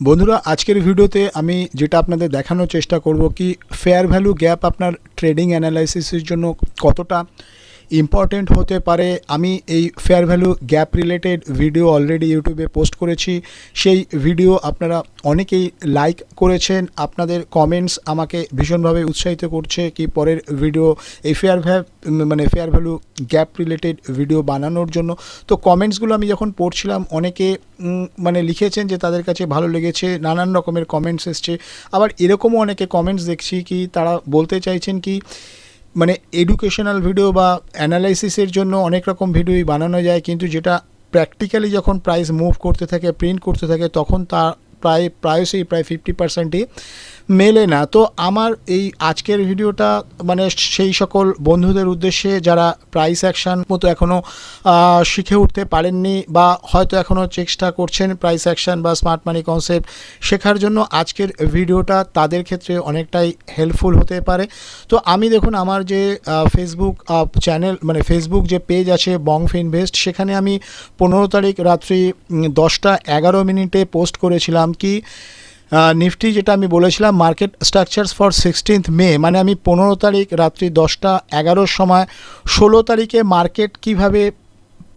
বন্ধুরা, আজকের ভিডিওতে আমি যেটা আপনাদের দেখানোর চেষ্টা করব কি ফেয়ার ভ্যালু গ্যাপ আপনার ট্রেডিং অ্যানালাইসিসের জন্য কতটা ইম্পর্টেন্ট হতে পারে। আমি এই fair value gap related video already ইউটিউবে পোস্ট করেছি। সেই ভিডিও আপনারা অনেকেই লাইক করেছেন। আপনাদের কমেন্টস আমাকে ভীষণভাবে উৎসাহিত করছে কি পরের ভিডিও এই ফেয়ার ভ্যাপ মানে fair value gap related video বানানোর জন্য। তো কমেন্টসগুলো আমি যখন পড়ছিলাম, অনেকে মানে লিখেছেন যে তাদের কাছে ভালো লেগেছে, নানান রকমের কমেন্টস এসছে। আবার এরকমও অনেকে কমেন্টস দেখছি কি তারা বলতে চাইছেন কি মানে এডুকেশনাল ভিডিও বা অ্যানালাইসিসের জন্য অনেক রকম ভিডিওই বানানো যায়, কিন্তু যেটা প্র্যাকটিক্যালি যখন প্রাইস মুভ করতে থাকে প্রিন্ট করতে থাকে, তখন তা প্রায়, প্রায়শই প্রায় ফিফটি পার্সেন্টই মেলে না। তো আমার এই আজকের ভিডিওটা মানে সেই সকল বন্ধুদের উদ্দেশ্যে যারা প্রাইস অ্যাকশান মতো এখনও শিখে উঠতে পারেননি বা হয়তো এখনও চেষ্টা করছেন প্রাইস অ্যাকশান বা স্মার্ট মানি কনসেপ্ট শেখার জন্য, আজকের ভিডিওটা তাদের ক্ষেত্রে অনেকটাই হেল্পফুল হতে পারে। তো আমি দেখুন, আমার যে ফেসবুক চ্যানেল মানে ফেসবুক যে পেজ আছে বংফ ইনভেস্ট সেখানে আমি পনেরো তারিখ রাত্রি দশটা এগারো মিনিটে পোস্ট করেছিলাম কি নিফটি যেটা আমি বলেছিলাম market structures for sixteenth May মানে আমি পনেরো তারিখ রাত্রি দশটা এগারোর সময় ষোলো তারিখে মার্কেট কীভাবে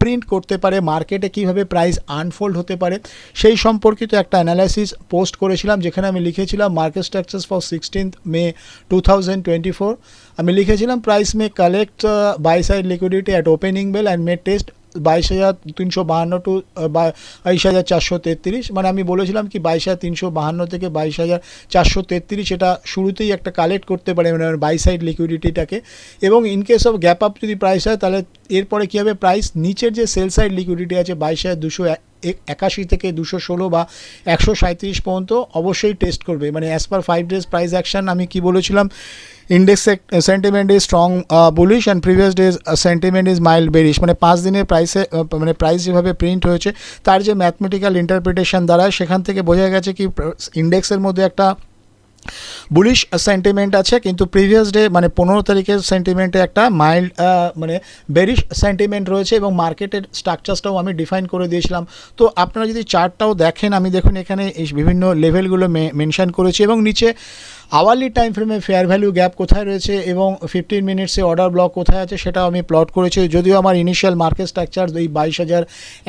প্রিন্ট করতে পারে মার্কেটে কীভাবে প্রাইস আনফোল্ড হতে পারে, সেই সম্পর্কিত একটা অ্যানালাইসিস পোস্ট করেছিলাম, যেখানে আমি লিখেছিলাম market structures for sixteenth May two twenty four আমি লিখেছিলাম price may collect buy side liquidity at opening bell and may test বাইশ হাজার তিনশো বাহান্ন টু বাইশ হাজার চারশো তেত্রিশ। মানে আমি বলেছিলাম কি বাইশ হাজার তিনশো বাহান্ন থেকে বাইশ হাজার চারশো তেত্রিশ এটা শুরুতেই একটা কালেক্ট করতে পারে মানে বাই সাইড লিকুইডিটিটাকে এবং in case of gap up যদি প্রাইস হয়, তাহলে এরপরে কী হবে? প্রাইস নিচের যে সেল সাইড লিকুইডিটি আছে বাইশ হাজার দুশো একাশি থেকে দুশো ষোলো বা একশো সাঁত্রিশ পর্যন্ত অবশ্যই টেস্ট করবে। মানে as per five days price action আমি কি বলেছিলাম? Index sentiment is strong bullish and previous days sentiment is mild bearish মানে পাঁচ দিনের প্রাইসে মানে প্রাইস যেভাবে প্রিন্ট হয়েছে, তার যে ম্যাথমেটিক্যাল ইন্টারপ্রিটেশন দ্বারা সেখান থেকে বোঝা গেছে কি ইন্ডেক্সের মধ্যে একটা বুলিশ সেন্টিমেন্ট আছে, কিন্তু প্রিভিয়াস ডে মানে পনেরো তারিখের সেন্টিমেন্টে একটা মাইল্ড মানে বেরিশ সেন্টিমেন্ট রয়েছে এবং মার্কেটের স্ট্রাকচার্সটাও আমি ডিফাইন করে দিয়েছিলাম। তো আপনারা যদি চার্টটাও দেখেন, আমি দেখুন এখানে এই বিভিন্ন লেভেলগুলো মেনশান করেছি এবং নিচে আওয়ারলি টাইম ফ্রেমে ফেয়ার ভ্যালু গ্যাপ কোথায় রয়েছে এবং ফিফটিন মিনিটসে অর্ডার ব্লক কোথায় আছে সেটাও আমি প্লট করেছি। যদিও আমার ইনিশিয়াল মার্কেট স্ট্রাকচার এই বাইশ হাজার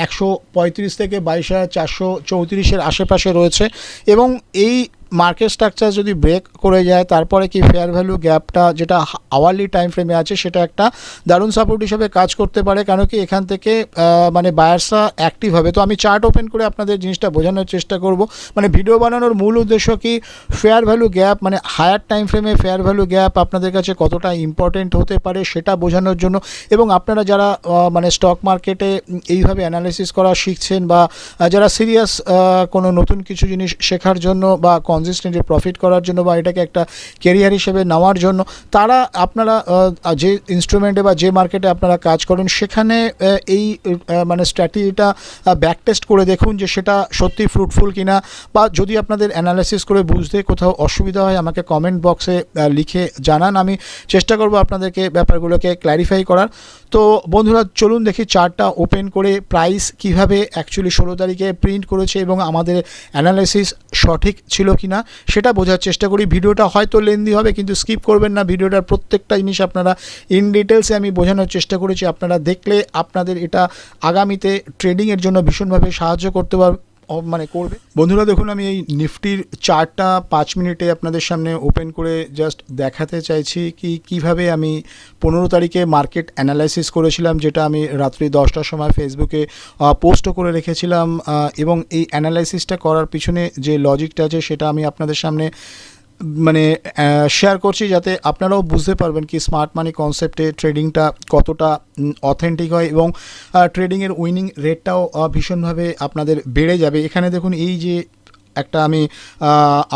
একশো পঁয়ত্রিশ থেকে বাইশ হাজার চারশো চৌত্রিশের আশেপাশে রয়েছে এবং এই মার্কেট স্ট্রাকচার যদি ব্রেক করে যায়, তারপরে কি ফেয়ার ভ্যালু গ্যাপটা যেটা আওয়ারলি টাইম ফ্রেমে আছে, সেটা একটা দারুণ সাপোর্ট হিসেবে কাজ করতে পারে। কারণ কি এখান থেকে মানে বায়ার্সরা অ্যাক্টিভ হবে। তো আমি চার্ট ওপেন করে আপনাদের জিনিসটা বোঝানোর চেষ্টা করব। মানে ভিডিও বানানোর মূল উদ্দেশ্য কি? ফেয়ার ভ্যালু গ্যাপ মানে হায়ার টাইম ফ্রেমে ফেয়ার ভ্যালু গ্যাপ আপনাদের কাছে কতটা ইম্পর্টেন্ট হতে পারে সেটা বোঝানোর জন্য এবং আপনারা যারা মানে স্টক মার্কেটে এইভাবে অ্যানালিসিস করা শিখছেন বা যারা সিরিয়াস কোনো নতুন কিছু জিনিস শেখার জন্য বা কনসিস্টেন্টলি প্রফিট করার জন্য বা এটাকে একটা কেরিয়ার হিসেবে নেওয়ার জন্য, তারা আপনারা যে ইনস্ট্রুমেন্টে বা যে মার্কেটে আপনারা কাজ করেন, সেখানে এই মানে স্ট্র্যাটেজিটা ব্যাক টেস্ট করে দেখুন যে সেটা সত্যি ফ্রুটফুল কিনা বা যদি আপনাদের অ্যানালাইসিস করে বুঝতে কোথাও অসুবিধা হয়, আমাকে কমেন্ট বক্সে লিখে জানান। আমি চেষ্টা করব আপনাদেরকে ব্যাপারগুলোকে ক্ল্যারিফাই করার। তো বন্ধুরা, চলুন দেখি চার্টটা ওপেন করে প্রাইস কীভাবে অ্যাকচুয়ালি ষোলো তারিখে প্রিন্ট করেছে এবং আমাদের অ্যানালাইসিস সঠিক ছিল কি না সেটা বোঝার চেষ্টা করি। ভিডিওটা হয়তো লেন্দি হবে, কিন্তু স্কিপ করবেন না। ভিডিওটার প্রত্যেকটা জিনিস আপনারা ইন ডিটেলসে আমি বোঝানোর চেষ্টা করেছি। আপনারা দেখলে আপনাদের এটা আগামীতে ট্রেডিংয়ের জন্য ভীষণভাবে সাহায্য করতে পার ও- মানে করবে? বন্ধুরা, দেখুন, আমি এই নিফটির চারটা পাঁচ মিনিটে আপনাদের সামনে ওপেন করে জাস্ট দেখাতে চাইছি কি, কীভাবে আমি পনেরো তারিখে মার্কেট অ্যানালাইসিস করেছিলাম, যেটা আমি রাত্রি দশটার সময় ফেসবুকে পোস্টও করে রেখেছিলাম এবং এই অ্যানালাইসিসটা করার পিছনে যে লজিকটা আছে, সেটা আমি আপনাদের সামনে মানে শেয়ার করছি যাতে আপনারাও বুঝতে পারবেন কি স্মার্ট মানি কনসেপ্টে ট্রেডিংটা কতটা অথেন্টিক হয় এবং ট্রেডিংয়ের উইনিং রেটটাও ভীষণভাবে আপনাদের বেড়ে যাবে। এখানে দেখুন, এই যে একটা আমি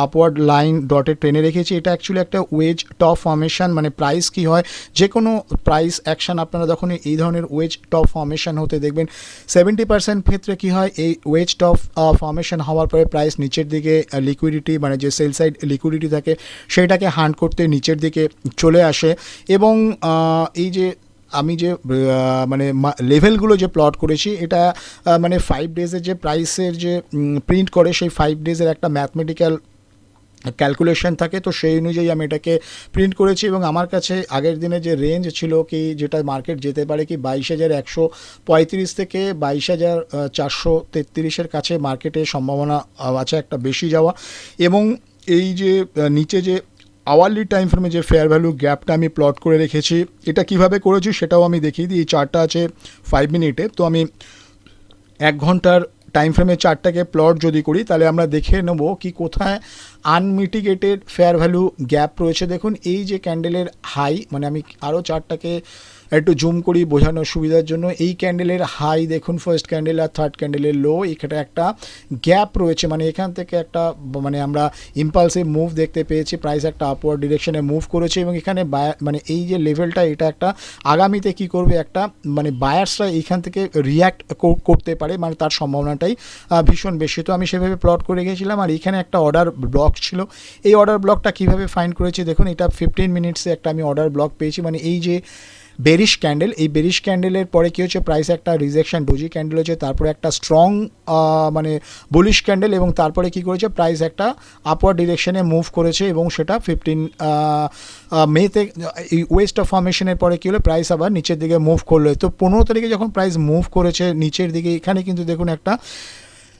আপওয়ার্ড লাইন ডটে টেনে রেখেছি। এটা অ্যাকচুয়ালি একটা ওয়েজ টপ ফর্মেশন মানে প্রাইস কি হয়? যে কোনো প্রাইস অ্যাকশন আপনারা যখন এই ধরনের ওয়েজ টপ ফর্মেশন হতে দেখবেন সেভেন্টি পার্সেন্ট ক্ষেত্রে কি হয়? এই ওয়েজ টপ ফর্মেশন হওয়ার পরে প্রাইস নিচের দিকে লিকুইডিটি মানে যে সেল সাইড লিকুইডিটি থাকে, সেটাকে হান্ড করতে নিচের দিকে চলে আসে। এবং এই যে আমি যে মানে লেভেলগুলো যে প্লট করেছি, এটা মানে ফাইভ ডেজের যে প্রাইসের যে প্রিন্ট করে সেই ফাইভ ডেজের একটা ম্যাথমেটিক্যাল ক্যালকুলেশন থাকে। তো সেই অনুযায়ী আমি এটাকে প্রিন্ট করেছি এবং আমার কাছে আগের দিনে যে রেঞ্জ ছিল কি, যেটা মার্কেট যেতে পারে কি, বাইশ হাজার একশো পঁয়ত্রিশ থেকে বাইশ হাজার চারশো তেত্রিশের কাছে মার্কেটের সম্ভাবনা আছে একটা বেশি যাওয়া। এবং এই যে নিচে যে আওয়ারলি টাইম ফ্রেমে যে ফেয়ার ভ্যালু গ্যাপটা আমি প্লট করে রেখেছি, এটা কীভাবে করেছি সেটাও আমি দেখিয়ে দিই। চারটা আছে ফাইভ মিনিটে তো আমি এক ঘণ্টার টাইম ফ্রেমে চারটাকে প্লট যদি করি, তাহলে আমরা দেখে নেব কি কোথায় আনমিটিগেটেড ফেয়ার ভ্যালু গ্যাপ রয়েছে। দেখুন, এই যে ক্যান্ডেলের হাই মানে আমি আরও চারটাকে একটু জুম করি বোঝানোর সুবিধার জন্য। এই ক্যান্ডেলের হাই দেখুন ফার্স্ট ক্যান্ডেল আর থার্ড ক্যান্ডেলের লো এখানে একটা গ্যাপ রয়েছে মানে এখান থেকে একটা মানে আমরা ইম্পালসিভ মুভ দেখতে পেয়েছি প্রাইস একটা আপওয়ার্ড ডিরেকশনে মুভ করেছে এবং এখানে মানে এই যে লেভেলটা এটা একটা আগামীতে কি করবে, একটা মানে বায়ার্সরা এখান থেকে রিয়্যাক্ট করতে পারে মানে তার সম্ভাবনাটাই ভীষণ বেশি। তো আমি সেভাবে প্লট করে গেছিলাম আর এখানে একটা অর্ডার ব্লক ছিল। এই অর্ডার ব্লকটা কীভাবে ফাইন্ড করেছি, দেখুন, এটা ফিফটিন মিনিটসে একটা আমি অর্ডার ব্লক পেয়েছি। মানে এই যে বেরিশ ক্যান্ডেল। এই বেরিশ ক্যান্ডেলের পরে কী হচ্ছে? প্রাইস একটা রিজেকশন ডোজি ক্যান্ডেল হচ্ছে, তারপরে একটা স্ট্রং মানে বুলিশ ক্যান্ডেল এবং তারপরে কি করেছে? প্রাইস একটা আপওয়ার্ড ডিরেকশনে মুভ করেছে এবং সেটা ফিফটিন মেতে, এই ওয়েস্ট অফ ফর্মেশনের পরে কী হলো? প্রাইস আবার নিচের দিকে মুভ করল। তো পনেরো তারিখে যখন প্রাইস মুভ করেছে, নিচের দিকে এখানে কিন্তু দেখুন একটা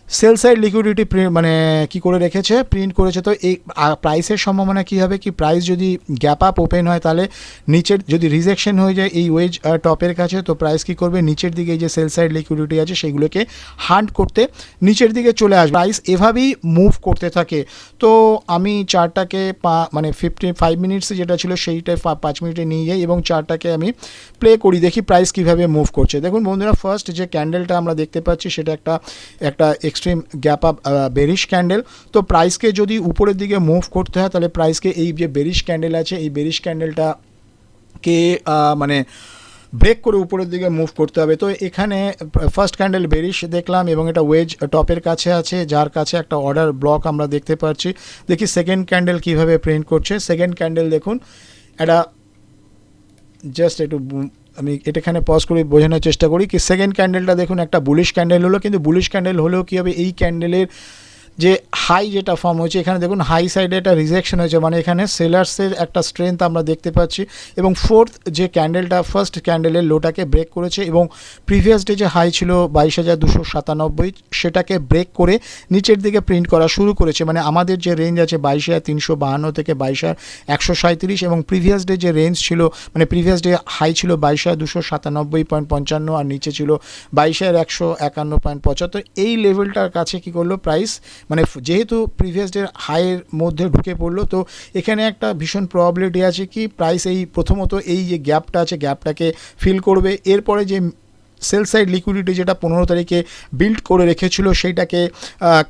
সেল সাইড লিকুইডিটি মানে কি করে রেখেছে? প্রিন্ট করেছে তো এই প্রাইসের সম্ভাবনা কী হবে? কি প্রাইস যদি গ্যাপ আপ ওপেন হয় তাহলে নিচের, যদি রিজেকশন হয়ে যায় এই ওয়েজ টপের কাছে, তো প্রাইস কি করবে? নিচের দিকে যে সেল সাইড লিকুইডিটি আছে, সেগুলোকে হান্ট করতে নিচের দিকে চলে আসবে। প্রাইস এভাবেই মুভ করতে থাকে। তো আমি চারটাকে পা মানে ফিফটি ফাইভ মিনিটসে যেটা ছিল সেইটাই পাঁচ মিনিটে নিয়ে যাই এবং চারটাকে আমি প্লে করি, দেখি প্রাইস কীভাবে মুভ করছে। দেখুন বন্ধুরা ফার্স্ট যে ক্যান্ডেলটা আমরা দেখতে পাচ্ছি, সেটা একটা একটা extreme gap up bearish candle তো প্রাইসকে যদি উপরের দিকে মুভ করতে হয়, তাহলে প্রাইসকে এই যে বেরিশ ক্যান্ডেল আছে, এই বেরিশ ক্যান্ডেলটা কে মানে ব্রেক করে উপরের দিকে মুভ করতে হবে। তো এখানে ফার্স্ট ক্যান্ডেল বেরিশ দেখলাম এবং এটা ওয়েজ টপের কাছে আছে, যার কাছে একটা অর্ডার ব্লক আমরা দেখতে পাচ্ছি। দেখি সেকেন্ড ক্যান্ডেল কীভাবে প্রিন্ট করছে। সেকেন্ড ক্যান্ডেল দেখুন একটা জাস্ট একটু আমি এটা এখানে পজ করে বোঝানোর চেষ্টা করি কি সেকেন্ড ক্যান্ডেলটা দেখুন, একটা বুলিশ ক্যান্ডেল হলো, কিন্তু বুলিশ ক্যান্ডেল হলেও কী হবে? এই ক্যান্ডেলের যে হাই যেটা ফর্ম হয়েছে, এখানে দেখুন হাই সাইডে একটা রিজেকশন হয়েছে মানে এখানে সেলার্সের একটা স্ট্রেংথ আমরা দেখতে পাচ্ছি। এবং ফোর্থ যে ক্যান্ডেলটা ফার্স্ট ক্যান্ডেলের লোটাকে ব্রেক করেছে এবং প্রিভিয়াস ডে যে হাই ছিল বাইশ হাজার দুশো সাতানব্বই, সেটাকে ব্রেক করে নিচের দিকে প্রিন্ট করা শুরু করেছে। মানে আমাদের যে রেঞ্জ আছে বাইশ হাজার তিনশো বাহান্ন থেকে বাইশ হাজার একশো সাঁত্রিশ এবং প্রিভিয়াস ডে যে রেঞ্জ ছিল মানে প্রিভিয়াস ডে হাই ছিল বাইশ হাজার দুশো সাতানব্বই পয়েন্ট পঞ্চান্ন আর নিচে ছিল বাইশ হাজার একশো একান্ন পয়েন্ট পঁচাত্তর। এই লেভেলটার কাছে কি করল? প্রাইস মানে যেহেতু প্রিভিয়াস ডে হাইয়ের মধ্যে ঢুকে পড়ল, তো এখানে একটা ভীষণ প্রবাবিলিটি আছে কি প্রাইস এই প্রথমত এই যে গ্যাপটা আছে গ্যাপটাকে ফিল করবে। এরপরে যে সেল সাইড লিকুইডিটি যেটা পনেরো তারিখে বিল্ড করে রেখেছিল সেইটাকে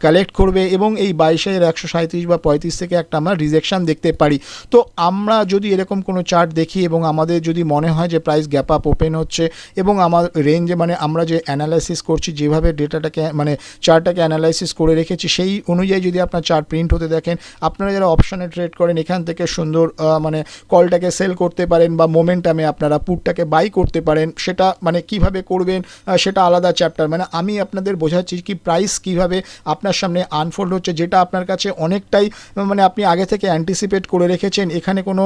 কালেক্ট করবে এবং এই বাইশ একশো সাঁত্রিশ বা পঁয়ত্রিশ থেকে একটা আমরা রিজেকশন দেখতে পারি। তো আমরা যদি এরকম কোনো চার্ট দেখি এবং আমাদের যদি মনে হয় যে প্রাইস গ্যাপ আপ ওপেন হচ্ছে এবং আমার রেঞ্জে মানে আমরা যে অ্যানালাইসিস করছি, যেভাবে ডেটাটাকে মানে চার্টটাকে অ্যানালাইসিস করে রেখেছি, সেই অনুযায়ী যদি আপনার চার্ট প্রিন্ট হতে দেখেন, আপনারা যারা অপশানে ট্রেড করেন, এখান থেকে সুন্দর মানে কলটাকে সেল করতে পারেন বা মোমেন্টামে আপনারা পুটটাকে বাই করতে পারেন, সেটা মানে কীভাবে করবেন সেটা আলাদা চ্যাপ্টার মানে আমি আপনাদের বোঝাচ্ছি কি প্রাইস কীভাবে আপনার সামনে আনফোল্ড হচ্ছে, যেটা আপনার কাছে অনেকটাই মানে আপনি আগে থেকে অ্যান্টিসিপেট করে রেখেছেন। এখানে কোনো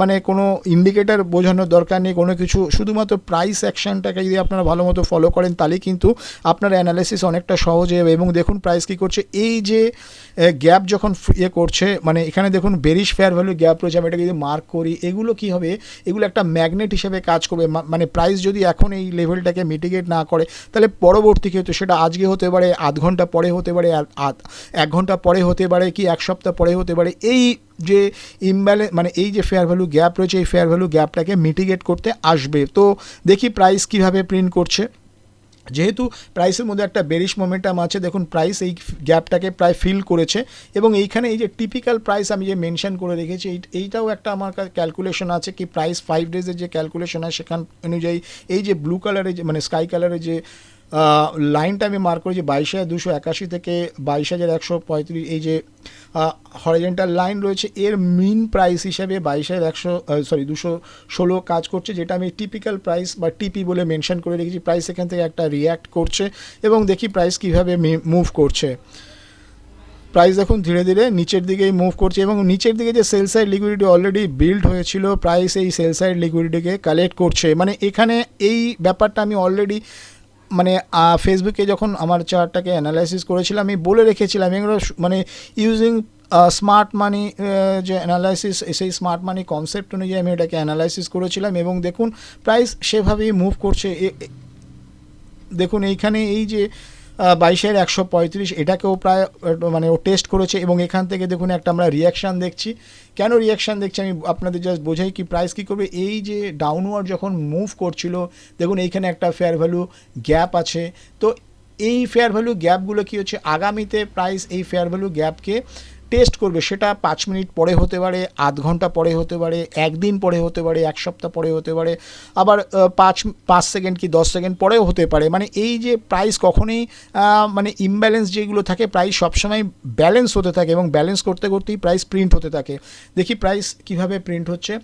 মানে কোনো ইন্ডিকেটার বোঝানোর দরকার নেই, কোনো কিছু। শুধুমাত্র প্রাইস অ্যাকশনটাকে যদি আপনারা ভালো মতো ফলো করেন, তাহলে কিন্তু আপনার অ্যানালাইসিস অনেকটা সহজ হবে এবং দেখুন প্রাইস কী করছে, এই যে গ্যাপ যখন ইয়ে করছে মানে এখানে দেখুন বেরিশ ফেয়ার ভ্যালু গ্যাপ রয়েছে, আমি এটাকে যদি মার্ক করি, এগুলো কি হবে? এগুলো একটা ম্যাগনেট হিসেবে কাজ করবে। মানে প্রাইস যদি এখন এই লেভেলটাকে মিটিগেট না করে, তাহলে পরবর্তী ক্ষেত্রে সেটা আজকে হতে পারে, আধ ঘণ্টা পরে হতে পারে এক ঘণ্টা পরে হতে পারে কি এক সপ্তাহ পরে হতে পারে, এই যে ইমব্যালেন্স মানে এই যে ফেয়ার ভ্যালু গ্যাপ রয়েছে, এই ফেয়ার ভ্যালু গ্যাপটাকে মিটিগেট করতে আসবে। তো দেখি প্রাইস কীভাবে প্রিন্ট করছে। যেহেতু প্রাইসের মধ্যে একটা বেরিশ মোমেন্টাম আছে, দেখুন প্রাইস এই গ্যাপটাকে প্রায় ফিল করেছে এবং এইখানে এই যে টিপিক্যাল প্রাইস আমি যে মেনশন করে রেখেছি, এই- এইটাও একটা আমার ক্যালকুলেশন আছে কি প্রাইস ফাইভ ডেজের যে ক্যালকুলেশন হয় সেখান অনুযায়ী এই যে ব্লু কালারের যে মানে স্কাই কালারের যে লাইনটা আমি মার্ক করেছি বাইশ হাজার দুশো একাশি থেকে বাইশ হাজার একশো পঁয়ত্রিশ, এই যে হরিজেন্টাল লাইন রয়েছে, এর মিন প্রাইস হিসাবে বাইশ হাজার একশো সরি দুশো ষোলো কাজ করছে, যেটা আমি টিপিক্যাল প্রাইস বা টিপি বলে মেনশন করে রেখেছি। প্রাইস এখান থেকে একটা রিয়্যাক্ট করছে এবং দেখি প্রাইস কীভাবে মুভ করছে। প্রাইস দেখুন ধীরে ধীরে নিচের দিকেই মুভ করছে এবং নিচের দিকে যে sell side liquidity already build হয়েছিল প্রাইস এই সেল সাইড লিকুইডিটিকে কালেক্ট করছে। মানে এখানে এই ব্যাপারটা আমি অলরেডি মানে ফেসবুকে যখন আমার চার্টটাকে অ্যানালাইসিস করেছিলাম, আমি বলে রেখেছিলাম, এগুলো মানে ইউজিং স্মার্ট মানি যে অ্যানালাইসিস সেই স্মার্ট মানি কনসেপ্ট অনুযায়ী আমি এটাকে অ্যানালাইসিস করেছিলাম এবং দেখুন প্রাইস সেভাবেই মুভ করছে। দেখুন, এইখানে এই যে বাইশের একশো পঁয়ত্রিশ, এটাকেও প্রায় মানে ও টেস্ট করেছে এবং এখান থেকে দেখুন একটা আমরা রিয়াকশান দেখছি। কেন রিয়াকশান দেখছি আমি আপনাদের জাস্ট বোঝাই কি প্রাইস কী করবে? এই যে ডাউনওয়ার্ড যখন মুভ করছিল, দেখুন এইখানে একটা ফেয়ার ভ্যালু গ্যাপ আছে। তো এই ফেয়ার ভ্যালু গ্যাপগুলো কী হচ্ছে? আগামীতে প্রাইস এই ফেয়ার ভ্যালু গ্যাপকে টেস্ট করবে, সেটা পাঁচ মিনিট পরে হতে পারে, আধ ঘণ্টা পরে হতে পারে, একদিন পরে হতে পারে, এক সপ্তাহ পরে হতে পারে, আবার পাঁচ পাঁচ সেকেন্ড কি দশ সেকেন্ড পরেও হতে পারে। মানে এই যে প্রাইস কখনোই মানে ইমব্যালেন্স যেগুলো থাকে প্রাইস সবসময় ব্যালেন্স হতে থাকে এবং ব্যালেন্স করতে করতেই প্রাইস প্রিন্ট হতে থাকে। দেখি প্রাইস কীভাবে প্রিন্ট হচ্ছে।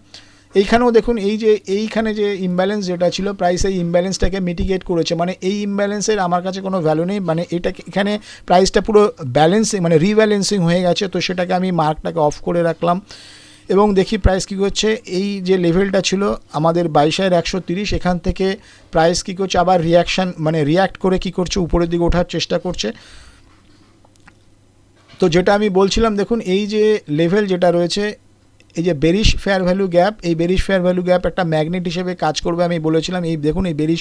এইখানেও দেখুন, এই যে, এইখানে যে ইমব্যালেন্স যেটা ছিল প্রাইস এই ইমব্যালেন্সটাকে মিটিগেট করেছে। মানে এই ইমব্যালেন্সের আমার কাছে কোনো ভ্যালু নেই। মানে এটা এখানে প্রাইসটা পুরো ব্যালেন্সিং মানে রিব্যালেন্সিং হয়ে গেছে। তো সেটাকে আমি মার্কটাকে অফ করে রাখলাম। এবং দেখি প্রাইস কী করছে। এই যে লেভেলটা ছিল, আমাদের বাইশ হাজার একশো তিরিশ, এখান থেকে প্রাইস কী করছে, আবার রিয়াকশান মানে রিয়াক্ট করে কী করছে, উপরের দিকে ওঠার চেষ্টা করছে। তো যেটা আমি বলছিলাম, দেখুন, এই যে লেভেল যেটা রয়েছে এই যে বেরিশ ফেয়ার ভ্যালু গ্যাপ এই বেরিশ ফেয়ার ভ্যালু গ্যাপ একটা ম্যাগনেট হিসেবে কাজ করবে আমি বলেছিলাম। এই দেখুন, এই বেরিশ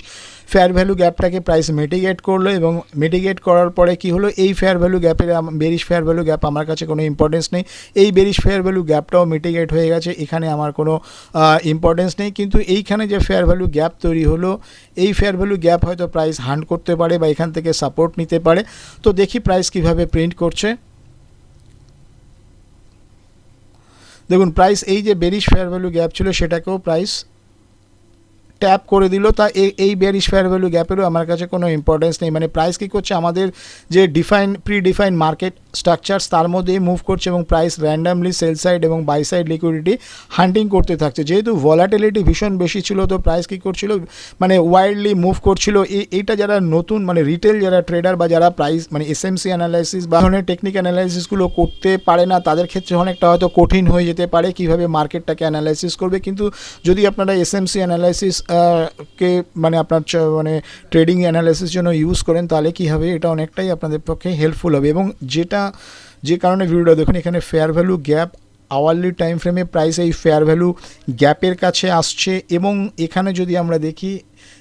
ফেয়ার ভ্যালু গ্যাপটাকে প্রাইস মিটিগেট করল এবং মিটিগেট করার পরে কি হলো? এই ফেয়ার ভ্যালু গ্যাপের বেরিশ ফেয়ার ভ্যালু গ্যাপ আমার কাছে কোনো ইম্পর্টেন্স নেই। এই বেরিশ ফেয়ার ভ্যালু গ্যাপটাও মিটিগেট হয়ে গেছে, এখানে আমার কোনো ইম্পর্টেন্স নেই। কিন্তু এইখানে যে ফেয়ার ভ্যালু গ্যাপ তৈরি হলো, এই ফেয়ার ভ্যালু গ্যাপ হয়তো প্রাইস হান্ড করতে পারে বা এখান থেকে সাপোর্ট নিতে পারে। তো দেখি প্রাইস কীভাবে প্রিন্ট করছে। দেখুন প্রাইস এই যে বেরিশ ফেয়ার ভ্যালু গ্যাপ ছিল সেটাকেও প্রাইস ট্যাপ করে দিল, তা এই বেরিশ ফেয়ার ভ্যালু গ্যাপেরও আমার কাছে কোনো ইম্পর্টেন্স নেই। মানে প্রাইস কী করছে আমাদের যে define pre define market structures তার মধ্যেই মুভ করছে এবং প্রাইস র্যান্ডামলি সেল সাইড এবং বাই সাইড লিকুইডিটি হান্টিং করতে থাকছে। যেহেতু ভলাটিলিটি ভীষণ বেশি ছিল, তো প্রাইস কী করছিল মানে ওয়াইল্ডলি মুভ করছিল। এই এইটা যারা নতুন মানে রিটেল যারা ট্রেডার বা যারা প্রাইস মানে এস এসএমসি অ্যানালাইসিস বা ধরনের টেকনিক অ্যানালাইসিসগুলো করতে পারে না, তাদের ক্ষেত্রে অনেকটা হয়তো কঠিন হয়ে যেতে পারে, কীভাবে মার্কেটটাকে অ্যানালাইসিস করবে। কিন্তু যদি আপনারা এস এসএমসি অ্যানালাইসিস কে মানে আপনার মানে ট্রেডিং অ্যানালাইসিস জন্য ইউজ করেন, তাহলে কী হবে? এটা অনেকটাই আপনাদের পক্ষে হেল্পফুল হবে। এবং যেটা যে কারণে ভিডিওটা দেখুন, এখানে fair value gap hourly time ফ্রেমে প্রাইস এই ফেয়ার ভ্যালু গ্যাপের কাছে আসছে। এবং এখানে যদি আমরা দেখি,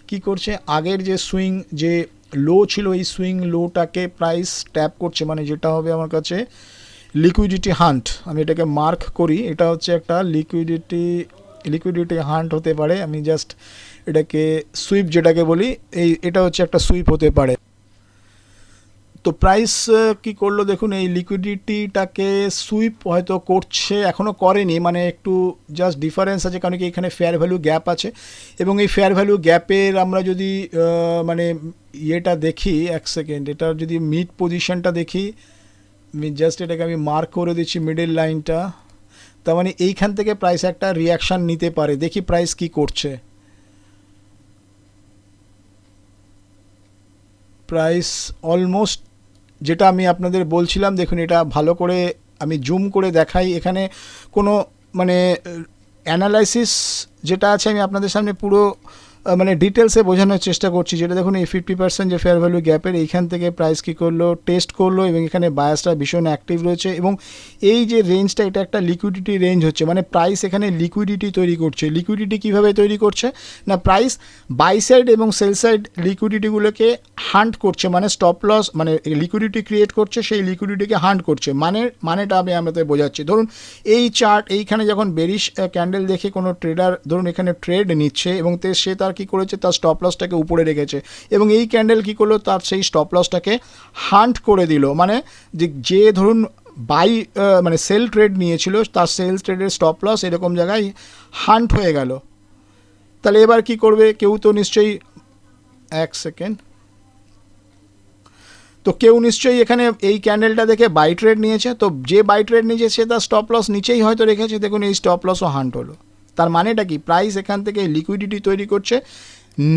কি করছে? আগের যে সুইং যে লো ছিল, এই সুইং লোটাকে প্রাইস ট্যাপ করছে। মানে যেটা হবে আমার কাছে লিকুইডিটি হান্ট আমি এটাকে মার্ক করি। এটা হচ্ছে একটা লিকুইডিটি লিকুইডিটি হান্ট হতে পারে। আমি জাস্ট এটাকে সুইপ যেটাকে বলি, এই এটা হচ্ছে একটা সুইপ হতে পারে। তো প্রাইস কি করল দেখুন, এই লিকুইডিটিটাকে সুইপ হয়তো করছে এখনও করেনি মানে একটু জাস্ট ডিফারেন্স আছে, কারণ কি এখানে ফেয়ার ভ্যালু গ্যাপ আছে। এবং এই ফেয়ার ভ্যালু গ্যাপের আমরা যদি মানে ইয়েটা দেখি, এক সেকেন্ড এটার যদি মিড পজিশনটা দেখি জাস্ট এটাকে আমি মার্ক করে দিচ্ছি মিডল লাইনটা তার মানে এইখান থেকে প্রাইস একটা রিয়াকশান নিতে পারে। দেখি প্রাইস কি করছে। প্রাইস অলমোস্ট যেটা আমি আপনাদের বলছিলাম, দেখুন এটা ভালো করে আমি জুম করে দেখাই। এখানে কোনো মানে অ্যানালাইসিস যেটা আছে আমি আপনাদের সামনে পুরো মানে ডিটেলসে বোঝানোর চেষ্টা করছি, যেটা দেখুন, এই ফিফটি পার্সেন্ট যে ফেয়ার ভ্যালু গ্যাপের এইখান থেকে প্রাইস কী করল টেস্ট করল, এবং এখানে বায়াসটা ভীষণ অ্যাক্টিভ রয়েছে, এবং এই যে রেঞ্জটা এটা একটা লিকুইডিটি রেঞ্জ হচ্ছে মানে প্রাইস এখানে লিকুইডিটি তৈরি করছে। লিকুইডিটি কীভাবে তৈরি করছে? না প্রাইস বাই সাইড এবং সেল সাইড লিকুইডিটিগুলোকে হান্ট করছে মানে স্টপ লস মানে লিকুইডিটি ক্রিয়েট করছে, সেই লিকুইডিটিকে হান্ট করছে। মানে মানেটা আমি আমাদের বোঝাচ্ছি। ধরুন, এই চার্ট এইখানে যখন বেরিশ ক্যান্ডেল দেখে কোনো ট্রেডার ধরুন, এখানে ট্রেড নিচ্ছে, এবং সে তার কী করেছে? তার স্টপ লসটাকে উপরে রেখেছে। এবং এই ক্যান্ডেল কী করল? তার সেই স্টপ লসটাকে হান্ট করে দিল। মানে যে যে ধরুন বাই মানে সেল ট্রেড নিয়েছিল, তার সেল ট্রেডের স্টপ লস এরকম জায়গায় হান্ট হয়ে গেল। তাহলে এবার কি করবে? কেউ তো নিশ্চয়ই, এক সেকেন্ড তো কেউ নিশ্চয়ই এখানে এই ক্যান্ডেলটা দেখে বাই ট্রেড নিয়েছে। তো যে বাই ট্রেড নিয়েছে, সে তার স্টপ লস নিচেই হয়তো রেখেছে। দেখুন, এই স্টপ লসও হান্ট হলো। তার মানেটা কি? প্রাইস এখান থেকে লিকুইডিটি তৈরি করছে।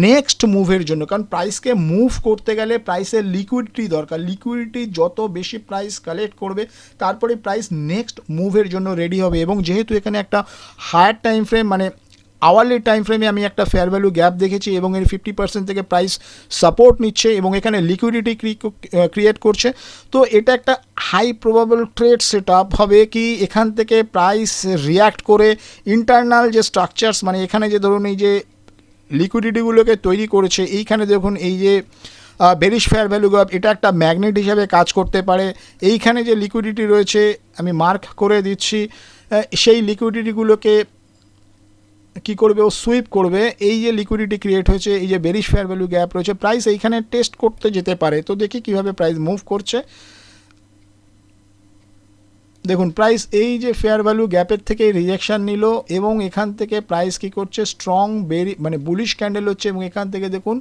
নেক্সট মুভের জন্য, কারণ প্রাইসকে মুভ করতে গেলে প্রাইসের লিকুইডিটি দরকার। লিকুইডিটি যত বেশি প্রাইস কালেক্ট করবে, তারপরে প্রাইস নেক্সট মুভের জন্য রেডি হবে। এবং যেহেতু এখানে একটা হায়ার টাইম ফ্রেম মানে আওয়ারলি টাইম ফ্রেমে আমি একটা ফেয়ার ভ্যালু গ্যাপ দেখেছি এবং এর ফিফটি পার্সেন্ট থেকে প্রাইস সাপোর্ট নিচ্ছে এবং এখানে লিকুইডিটি ক্রিয়েট করছে। তো এটা একটা high probable trade set up হবে কি এখান থেকে প্রাইস রিয়াক্ট করে ইন্টারনাল যে স্ট্রাকচার্স মানে এখানে যে ধরুন এই যে লিকুইডিটিগুলোকে তৈরি করেছে, এইখানে দেখুন এই যে বেরিশ ফেয়ার ভ্যালু গ্যাপ এটা একটা ম্যাগনেট হিসাবে কাজ করতে পারে। এইখানে যে লিকুইডিটি রয়েছে, আমি মার্ক করে দিচ্ছি সেই লিকুইডিটিগুলোকে কি করবে? ও সুইপ করবে। এই যে লিকুইডিটি ক্রিয়েট হয়েছে, এই যে বেরিশ ফেয়ার ভ্যালু গ্যাপ রয়েছে প্রাইস এইখানে টেস্ট করতে যেতে পারে। তো দেখি কীভাবে প্রাইস মুভ করছে। দেখুন প্রাইস এই যে ফেয়ার ভ্যালু গ্যাপের থেকে রিজেকশন নিল এবং এখান থেকে প্রাইস কি করছে? স্ট্রং বেরি মানে বুলিশ ক্যান্ডেল হচ্ছে এবং এখান থেকে দেখুন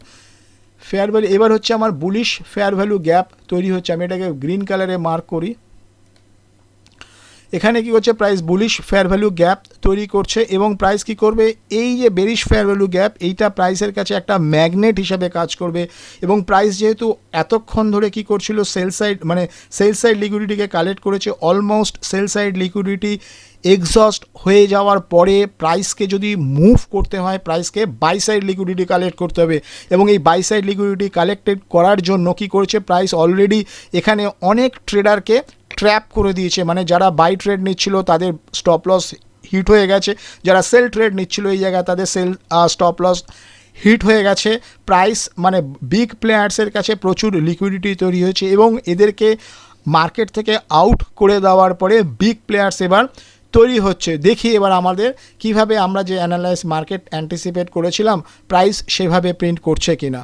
ফেয়ার ভ্যালু এবার হচ্ছে আমার বুলিশ ফেয়ার ভ্যালু গ্যাপ তৈরি হচ্ছে। আমি এটাকে গ্রিন কালারে মার্ক করি। এখানে কি হচ্ছে price bullish fair value gap তৈরি করছে এবং প্রাইস কি করবে? এই যে বেরিশ ফেয়ার ভ্যালু গ্যাপ এইটা প্রাইসের কাছে একটা ম্যাগনেট হিসাবে কাজ করবে এবং প্রাইস যেহেতু এতক্ষণ ধরে কি করছিল? সেল সাইড মানে সেল সাইড লিকুইডিটিকে কালেক্ট করেছে। Almost sell side liquidity exhaust হয়ে যাওয়ার পরে প্রাইসকে যদি মুভ করতে হয় প্রাইসকে বাই সাইড লিকুইডিটি কালেক্ট করতে হবে। এবং এই বাই সাইড লিকুইডিটি কালেক্টেড করার জন্য কি করেছে? প্রাইস অলরেডি এখানে অনেক ট্রেডারকে ট্র্যাপ করে দিয়েছে। মানে যারা বাই ট্রেড নিচ্ছিল, তাদের স্টপ লস হিট হয়ে গেছে। যারা সেল ট্রেড নিচ্ছিল এই জায়গায়, তাদের সেল স্টপ লস হিট হয়ে গেছে। প্রাইস মানে বিগ প্লেয়ার্সের কাছে প্রচুর লিকুইডিটি তৈরি হয়েছে। এবং এদেরকে মার্কেট থেকে আউট করে দেওয়ার পরে বিগ প্লেয়ার্স এবার তৈরি হচ্ছে। দেখি এবার আমাদের কীভাবে আমরা যে অ্যানালাইজ মার্কেট অ্যান্টিসিপেট করেছিলাম প্রাইস সেভাবে প্রিন্ট করছে কিনা।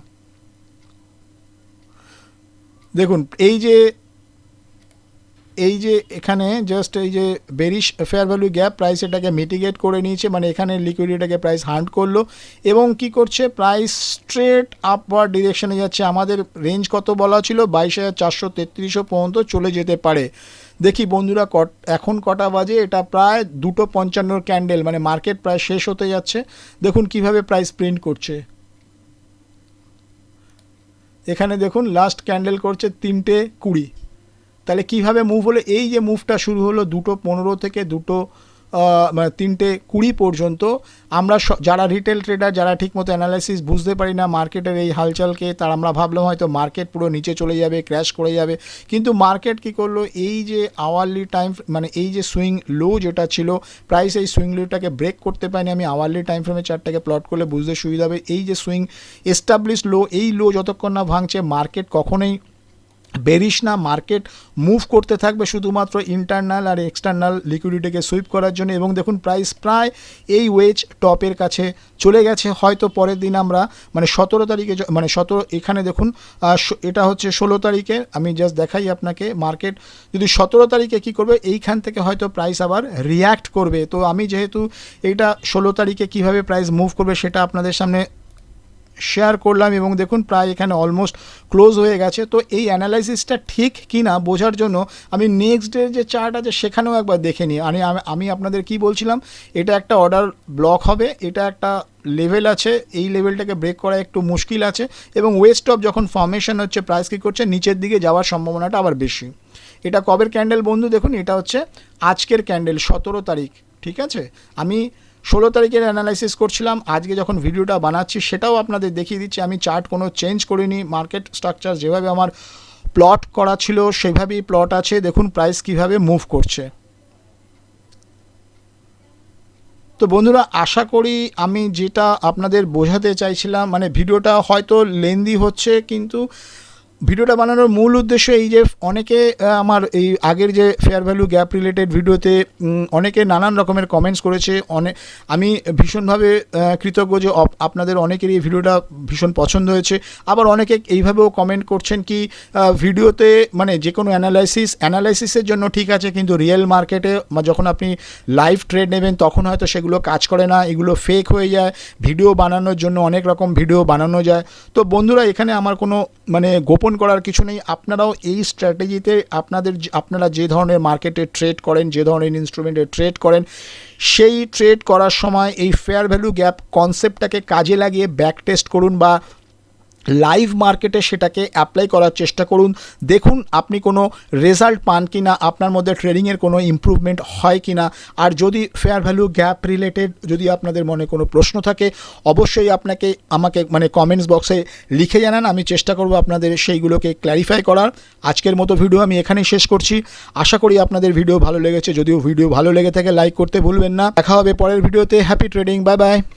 দেখুন, এই যে এই যে এখানে জাস্ট এই যে bearish fair value gap price এটাকে মিটিগেট করে নিয়েছে মানে এখানে লিকুইডিটাকে প্রাইস হান্ট করল। এবং কি করছে? প্রাইস স্ট্রেট আপওয়ার্ড ডিরেকশনে যাচ্ছে। আমাদের রেঞ্জ কত বলা ছিল? বাইশ হাজার চারশো তেত্রিশও পর্যন্ত চলে যেতে পারে। দেখি বন্ধুরা, কট এখন কটা বাজে? এটা প্রায় দুটো পঞ্চান্নর ক্যান্ডেল মানে মার্কেট প্রায় শেষ হতে যাচ্ছে। দেখুন কীভাবে প্রাইস প্রিন্ট করছে। এখানে দেখুন লাস্ট ক্যান্ডেল করছে তিনটে কুড়ি। তাহলে কীভাবে মুভ হলো? এই যে মুভটা শুরু হলো দুটো পনেরো থেকে দুটো মানে তিনটে কুড়ি পর্যন্ত, আমরা যারা রিটেল ট্রেডার যারা ঠিকমতো অ্যানালাইসিস বুঝতে পারি না মার্কেটের এই হালচালকে, তার আমরা ভাবলাম হয়তো মার্কেট পুরো নিচে চলে যাবে ক্র্যাশ করে যাবে। কিন্তু মার্কেট কি করল? এই যে আওয়ারলি টাইম মানে এই যে সুইং লো যেটা ছিল প্রাইস এই সুইং লোটাকে ব্রেক করতে পারিনি আমি আওয়ারলি টাইম ফ্রেমে চারটাকে প্লট করলে বুঝতে সুবিধা হবে। এই যে সুইং এস্টাবলিশ লো এই লো যতক্ষণ না ভাঙছে মার্কেট কখনোই বেরিস না মার্কেট মুভ করতে থাকবে শুধুমাত্র ইন্টারনাল আর এক্সটার্নাল লিকুইডিটিকে সুইপ করার জন্য। এবং দেখুন, প্রাইস প্রায় এই ওয়েজ টপের কাছে চলে গেছে। হয়তো পরের দিন আমরা মানে সতেরো তারিখে মানে সতেরো, এখানে দেখুন এটা হচ্ছে ষোলো তারিখে। আমি জাস্ট দেখাই আপনাকে মার্কেট। যদি সতেরো তারিখে কি করবে, এইখান থেকে হয়তো প্রাইস আবার রিয়্যাক্ট করবে। তো আমি যেহেতু এটা ষোলো তারিখে কীভাবে প্রাইস মুভ করবে সেটা আপনাদের সামনে শেয়ার করলাম এবং দেখুন প্রায় এখানে অলমোস্ট ক্লোজ হয়ে গেছে। তো এই অ্যানালাইসিসটা ঠিক কি না বোঝার জন্য আমি নেক্সট ডে যে চার্ট আছে সেখানেও একবার দেখে নিই। আমি, আমি- আপনাদের কি বলছিলাম? এটা একটা অর্ডার ব্লক হবে, এটা একটা লেভেল আছে, এই লেভেলটাকে ব্রেক করা একটু মুশকিল আছে এবং ওয়েস্ট অফ যখন ফর্মেশন হচ্ছে প্রাইস কী করছে, নিচের দিকে যাওয়ার সম্ভাবনাটা আবার বেশি। এটা কবের ক্যান্ডেল বন্ধু? দেখুন, এটা হচ্ছে আজকের ক্যান্ডেল সতেরো তারিখ, ঠিক আছে? আমি ষোলো তারিখের অ্যানালাইসিস করছিলাম। আজকে যখন ভিডিওটা বানাচ্ছি, সেটাও আপনাদের দেখিয়ে দিচ্ছি। আমি চার্ট কোনো চেঞ্জ করিনি। মার্কেট স্ট্রাকচার যেভাবে আমার প্লট করা ছিল, সেভাবেই প্লট আছে। দেখুন প্রাইস কীভাবে মুভ করছে। তো বন্ধুরা, আশা করি আমি যেটা আপনাদের বোঝাতে চাইছিলাম মানে ভিডিওটা হয়তো লেন্দি হচ্ছে, কিন্তু ভিডিওটা বানানোর মূল উদ্দেশ্য এই যে অনেকে আমার এই আগের যে ফেয়ার ভ্যালু গ্যাপ রিলেটেড ভিডিওতে অনেকে নানান রকমের কমেন্টস করেছে। অনেক আমি ভীষণভাবে কৃতজ্ঞ যে আপনাদের অনেকের এই ভিডিওটা ভীষণ পছন্দ হয়েছে। আবার অনেকে এইভাবেও কমেন্ট করছেন কি ভিডিওতে মানে যে কোনো অ্যানালাইসিস অ্যানালাইসিসের জন্য ঠিক আছে, কিন্তু রিয়েল মার্কেটে যখন আপনি লাইভ ট্রেড নেবেন, তখন হয়তো সেগুলো কাজ করে না, এগুলো ফেক হয়ে যায়। ভিডিও বানানোর জন্য অনেক রকম ভিডিও বানানো যায়। তো বন্ধুরা, এখানে আমার কোনো মানে গোপন করার কিছু নেই। আপনারাও এই স্ট্র্যাটেজিতে আপনাদের আপনারা যে ধরনের মার্কেটে ট্রেড করেন, যে ধরনের ইনস্ট্রুমেন্টে ট্রেড করেন, সেই ট্রেড করার সময় এই ফেয়ার ভ্যালু গ্যাপ কনসেপ্টটাকে কাজে লাগিয়ে ব্যাক টেস্ট করুন বা লাইভ মার্কেটে সেটাকে অ্যাপ্লাই করার চেষ্টা করুন। দেখুন আপনি কোনো রেজাল্ট পান কি না আপনার মধ্যে ট্রেডিংয়ের কোনো ইমপ্রুভমেন্ট হয় কি না আর যদি ফেয়ার ভ্যালু গ্যাপ রিলেটেড যদি আপনাদের মনে কোনো প্রশ্ন থাকে, অবশ্যই আপনাকে, আমাকে মানে কমেন্টস বক্সে লিখে জানান। আমি চেষ্টা করব আপনাদের সেইগুলোকে ক্ল্যারিফাই করার। আজকের মতো ভিডিও আমি এখানেই শেষ করছি। আশা করি আপনাদের ভিডিও ভালো লেগেছে। যদিও ভিডিও ভালো লেগে থাকে লাইক করতে ভুলবেন না। দেখা হবে পরের ভিডিওতে হ্যাপি ট্রেডিং বাই বাই